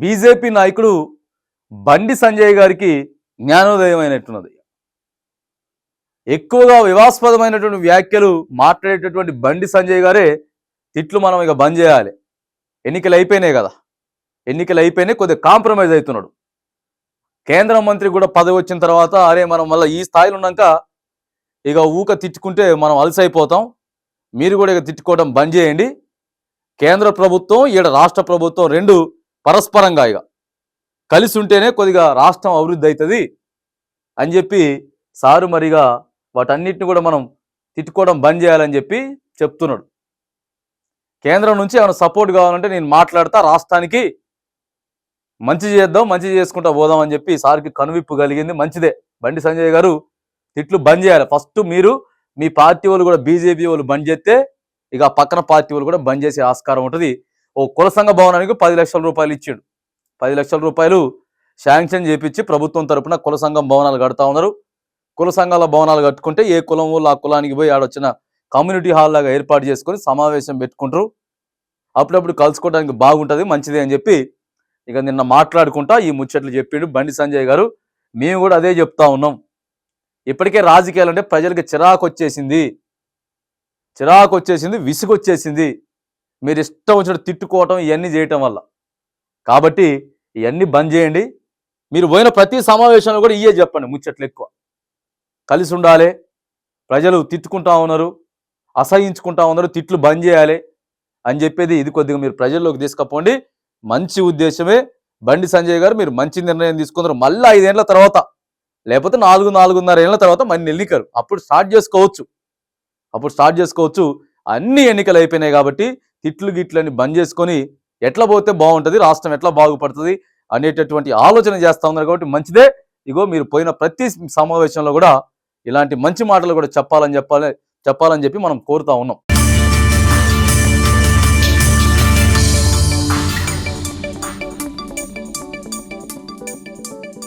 BJP నాయకుడు బండి సంజయ్ గారికి జ్ఞానోదయం అయినట్టున్నది ఎక్కువగా వివాస్పదమైనటువంటి వ్యాఖ్యలు మాట్లాడేటటువంటి బండి సంజయ్ గారే తిట్లు మనం ఇక బంద్ చేయాలి. ఎన్నికలు అయిపోయినాయి కదా. ఎన్నికలు అయిపోయినాయి కొద్దిగా కాంప్రమైజ్ అవుతున్నాడు. కేంద్ర మంత్రి కూడా పదవి వచ్చిన తర్వాత అరే మనం మళ్ళీ ఈ స్థాయిలో ఉన్నాక ఇక ఊక తిట్టుకుంటే మనం అలసైపోతాం. మీరు కూడా ఇక తిట్టుకోవడం బంద్ చేయండి. కేంద్ర ప్రభుత్వం ఈడ రాష్ట్ర ప్రభుత్వం రెండు పరస్పరంగా ఇక కలిసి ఉంటేనే కొద్దిగా రాష్ట్రం అభివృద్ధి అవుతుంది అని చెప్పి సారు మరిగా వాటన్నిటిని కూడా మనం తిట్టుకోవడం బంద్ చేయాలని చెప్పి చెప్తున్నాడు. కేంద్రం నుంచి ఏమైనా సపోర్ట్ కావాలంటే నేను మాట్లాడతా రాష్ట్రానికి మంచి చేద్దాం మంచి చేసుకుంటా పోదాం అని చెప్పి సార్కి కనువిప్పు కలిగింది. మంచిదే. బండి సంజయ్ గారు తిట్లు బంద్ చేయాలి. ఫస్ట్ మీరు మీ పార్టీ వాళ్ళు కూడా బీజేపీ వాళ్ళు బంద్ చేస్తే ఇక పక్కన పార్టీ వాళ్ళు కూడా బంద్ చేసే ఆస్కారం ఉంటుంది. ఓ కుల సంఘ భవనానికి పది లక్షల రూపాయలు ఇచ్చాడు. పది లక్షల రూపాయలు శాంక్షన్ చేపించి ప్రభుత్వం తరపున కుల సంఘం భవనాలు కడతా ఉన్నారు. కుల సంఘాల భవనాలు కట్టుకుంటే ఏ కులం వాళ్ళు ఆ కులానికి పోయి ఆడొచ్చిన కమ్యూనిటీ హాల్ లాగా ఏర్పాటు చేసుకొని సమావేశం పెట్టుకుంటారు. అప్పుడప్పుడు కలుసుకోవడానికి బాగుంటుంది మంచిది అని చెప్పి ఇక నిన్న మాట్లాడుకుంటా ఈ ముచ్చట్లు చెప్పిండు బండి సంజయ్ గారు. మేము కూడా అదే చెప్తా ఉన్నాం. ఇప్పటికే రాజకీయాలు అంటే ప్రజలకి చిరాకు వచ్చేసింది చిరాకు వచ్చేసింది విసుగు వచ్చేసింది మీరు ఇష్టం వచ్చినట్టు తిట్టుకోవటం ఇవన్నీ చేయటం వల్ల. కాబట్టి ఇవన్నీ బంద్ చేయండి. మీరు పోయిన ప్రతి సమావేశంలో కూడా ఇయే చెప్పండి ముచ్చట్లు ఎక్కువ. కలిసి ఉండాలి. ప్రజలు తిట్టుకుంటా ఉన్నారు అసహించుకుంటా ఉన్నారు తిట్లు బంద్ చేయాలి అని చెప్పేది ఇది కొద్దిగా మీరు ప్రజల్లోకి తీసుకుపోండి. మంచి ఉద్దేశమే. బండి సంజయ్ గారు మీరు మంచి నిర్ణయం తీసుకున్నారు. మళ్ళీ ఐదేళ్ళ తర్వాత లేకపోతే నాలుగు నాలుగున్నర ఏళ్ళ తర్వాత మళ్ళీ ఎన్నికలు. అప్పుడు స్టార్ట్ చేసుకోవచ్చు. అప్పుడు స్టార్ట్ చేసుకోవచ్చు. అన్ని ఎన్నికలు అయిపోయినాయి కాబట్టి తిట్లు గిట్లని బంద్ చేసుకొని ఎట్లా పోతే బాగుంటుంది రాష్ట్రం ఎట్లా బాగుపడుతుంది అనేటటువంటి ఆలోచన చేస్తూ ఉన్నారు కాబట్టి మంచిదే. ఇగో మీరు పోయిన ప్రతి సమావేశంలో కూడా ఇలాంటి మంచి మాటలు కూడా చెప్పాలని చెప్పాలి చెప్పాలని చెప్పి మనం కోరుతా ఉన్నాం.